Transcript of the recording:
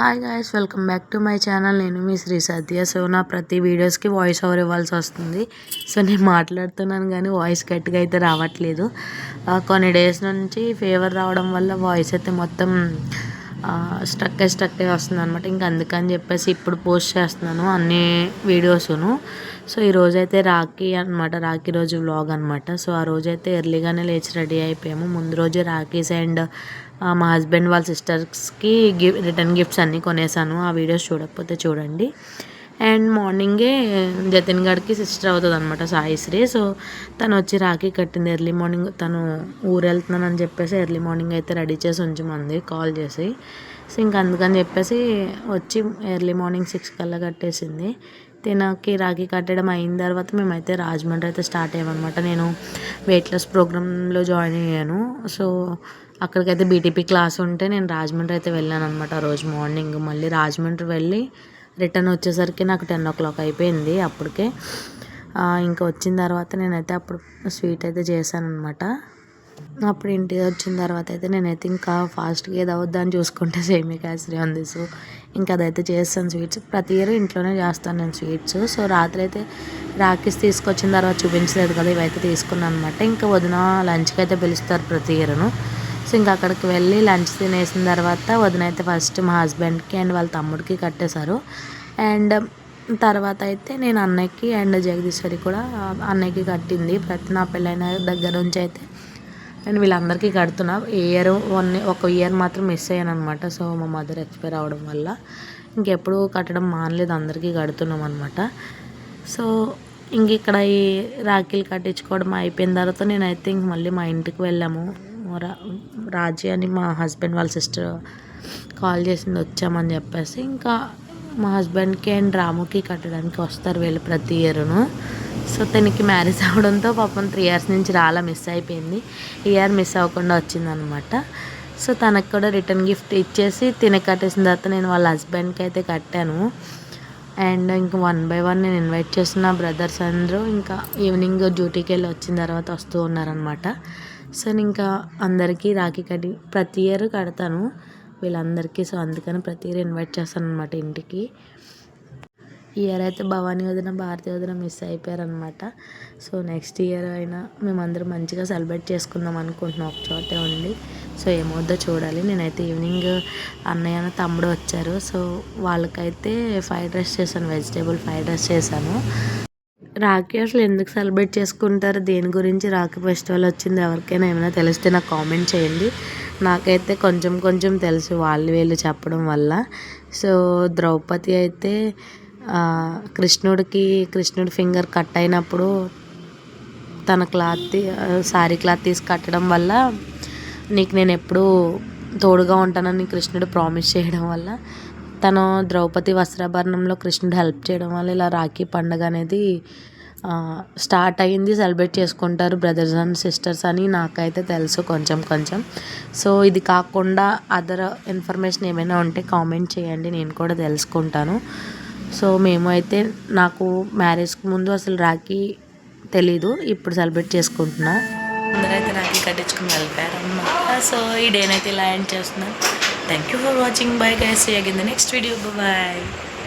Hi guys welcome back to my channel నేను మీ శ్రీ సత్య. So నా ప్రతి వీడియోస్కి వాయిస్ ఓవర్ ఇవ్వాల్సి వస్తుంది. సో నేను మాట్లాడుతున్నాను కానీ వాయిస్ గట్టిగా అయితే రావట్లేదు. Uh, కొన్ని డేస్ నుంచి ఫీవర్ రావడం వల్ల వాయిస్ అయితే మొత్తం uh, స్టక్ అయి స్టక్ అయి వస్తుంది అనమాట ఇంకా అందుకని చెప్పేసి ఇప్పుడు పోస్ట్ చేస్తున్నాను అన్ని వీడియోస్ను సో ఈ రోజైతే రాఖీ అనమాట రాఖీ రోజు వ్లాగ్ అనమాట సో ఆ రోజైతే ఎర్లీగానే లేచి రెడీ అయిపోయాము. ముందు రోజు రాఖీస్ అండ్ మా హస్బెండ్ వాళ్ళ సిస్టర్స్కి గిఫ్ట్ రిటర్న్ గిఫ్ట్స్ అన్నీ కొనేసాను. ఆ వీడియోస్ చూడకపోతే చూడండి. అండ్ మార్నింగే జతిన్ గడికి సిస్టర్ అవుతుంది అనమాట సాయిశ్రీ. సో తను వచ్చి రాఖీ కట్టింది ఎర్లీ మార్నింగ్ తను ఊరు వెళ్తున్నానని చెప్పేసి ఎర్లీ మార్నింగ్ అయితే రెడీ చేసి ఉంచమంది కాల్ చేసి. సో ఇంక అందుకని చెప్పేసి వచ్చి ఎర్లీ మార్నింగ్ సిక్స్ కల్లా కట్టేసింది. తినకి రాఖీ కట్టడం అయిన తర్వాత మేమైతే రాజమండ్రి అయితే స్టార్ట్ అయ్యామన్నమాట. నేను వెయిట్ లాస్ ప్రోగ్రాంలో జాయిన్ అయ్యాను. సో అక్కడికైతే బీటీపీ క్లాస్ ఉంటే నేను రాజమండ్రి అయితే వెళ్ళాను అనమాట ఆ రోజు మార్నింగ్ మళ్ళీ రాజమండ్రి వెళ్ళి రిటర్న్ వచ్చేసరికి నాకు టెన్ ఓ క్లాక్ అయిపోయింది అప్పటికే. ఇంకా వచ్చిన తర్వాత నేనైతే అప్పుడు స్వీట్ అయితే చేశాను అనమాట అప్పుడు ఇంటికి వచ్చిన తర్వాత అయితే నేనైతే ఇంకా ఫాస్ట్గా ఏది అని చూసుకుంటే సేమి క్యాసరీ ఉంది సో ఇంకా అదైతే చేస్తాను స్వీట్స్ ప్రతి ఇయర్ ఇంట్లోనే చేస్తాను నేను స్వీట్స్ సో రాత్రి అయితే రాఖీస్ తీసుకొచ్చిన తర్వాత చూపించలేదు కదా ఇవైతే తీసుకున్నాను అనమాట ఇంకా వదిన లంచ్కి అయితే పిలుస్తారు ప్రతి ఇయర్ను సో ఇంకా అక్కడికి వెళ్ళి లంచ్ తినేసిన తర్వాత వదిన అయితే ఫస్ట్ మా హస్బెండ్కి అండ్ వాళ్ళ తమ్ముడికి కట్టేశారు. అండ్ తర్వాత అయితే నేను అన్నయ్యకి అండ్ జగదీశ్వరి కూడా అన్నయ్యకి కట్టింది. ప్రతి నా పెళ్ళైన దగ్గర నుంచి అయితే నేను వీళ్ళందరికీ కడుతున్నా. ఇయర్ వన్ ఒక ఇయర్ మాత్రం మిస్ అయ్యాను అనమాట సో మా మదర్ ఎక్స్పైర్ అవ్వడం వల్ల ఇంకెప్పుడు కట్టడం మానలేదు. అందరికీ కడుతున్నాం అనమాట సో ఇంక ఇక్కడ ఈ రాఖీలు కట్టించుకోవడం అయిపోయిన తర్వాత నేనైతే ఇంక మళ్ళీ మా ఇంటికి వెళ్ళాము. రాజీ అని మా హస్బెండ్ వాళ్ళ సిస్టర్ కాల్ చేసింది వచ్చామని చెప్పేసి ఇంకా మా హస్బెండ్కి అండ్ రాముకి కట్టడానికి వస్తారు వీళ్ళు ప్రతి ఇయర్ను. సో తనకి మ్యారేజ్ అవడంతో పాపం త్రీ ఇయర్స్ నుంచి రాలా మిస్ అయిపోయింది. ఇయర్ మిస్ అవ్వకుండా వచ్చిందనమాట. సో తనకు కూడా రిటర్న్ గిఫ్ట్ ఇచ్చేసి తినకి కట్టేసిన తర్వాత నేను వాళ్ళ హస్బెండ్కి అయితే కట్టాను. అండ్ ఇంకా వన్ బై వన్ నేను ఇన్వైట్ చేసిన బ్రదర్స్ అందరూ ఇంకా ఈవినింగ్ డ్యూటీకి వెళ్ళి వచ్చిన తర్వాత వస్తూ ఉన్నారనమాట. సో నేను ఇంకా అందరికీ రాఖీ కట్టి ప్రతి ఇయర్ కడతాను. వీళ్ళందరికీ సో అందుకని ప్రతి ఇయర్ ఇన్వైట్ చేస్తాను అనమాట ఇంటికి ఇయర్ అయితే భవానీ వదిన భారతి వదిన మిస్ అయిపోయారనమాట సో నెక్స్ట్ ఇయర్ అయినా మేమందరం మంచిగా సెలబ్రేట్ చేసుకుందాం అనుకుంటున్నాం ఒక చోటే ఉండి. సో ఏమవుద్దో చూడాలి. నేనైతే ఈవినింగ్ అన్నయ్య తమ్ముడు వచ్చారు. సో వాళ్ళకైతే ఫ్రైడ్ రైస్ చేశాను వెజిటేబుల్ ఫ్రైడ్ రైస్ చేశాను. రాఖీ అసలు ఎందుకు సెలబ్రేట్ చేసుకుంటారు? దేని గురించి రాఖీ ఫెస్టివల్ వచ్చింది? ఎవరికైనా ఏమైనా తెలిస్తే నాకు కామెంట్ చేయండి. నాకైతే కొంచెం కొంచెం తెలుసు వాళ్ళు వీళ్ళు చెప్పడం వల్ల. సో ద్రౌపది అయితే కృష్ణుడికి కృష్ణుడి ఫింగర్ కట్ అయినప్పుడు తన క్లాత్ తీ- శారీ క్లాత్ తీసి కట్టడం వల్ల నీకు నేను ఎప్పుడూ తోడుగా ఉంటానని కృష్ణుడు ప్రామిస్ చేయడం వల్ల తను ద్రౌపది వస్త్రాభరణంలో కృష్ణుడు హెల్ప్ చేయడం వల్ల ఇలా రాఖీ పండుగ అనేది స్టార్ట్ అయ్యింది. సెలబ్రేట్ చేసుకుంటారు బ్రదర్స్ అండ్ సిస్టర్స్ అని నాకైతే తెలుసు కొంచెం కొంచెం. సో ఇది కాకుండా అదర్ ఇన్ఫర్మేషన్ ఏమైనా ఉంటే కామెంట్ చేయండి నేను కూడా తెలుసుకుంటాను. సో మేము అయితే నాకు మ్యారేజ్కి ముందు అసలు రాఖీ తెలీదు ఇప్పుడు సెలబ్రేట్ చేసుకుంటున్నా. అందరైతే రాఖీ కట్టించుకుని వెళ్ళిపోయారు సో ఈ డేనైతే ఇలా ఎండ్ చేస్తున్నాను Thank you for watching. Bye guys. See you again in the next video. Bye-bye.